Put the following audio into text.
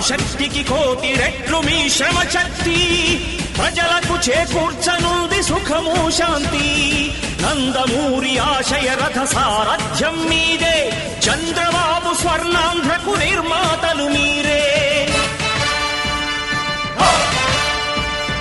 శక్తికి కోటి రెట్లు మీ శ్రమ శక్తి. ప్రజలకు చేకూర్చనుంది సుఖము శాంతి. నందమూరి ఆశయ రథ సారథ్యం మీదే. చంద్రబాబు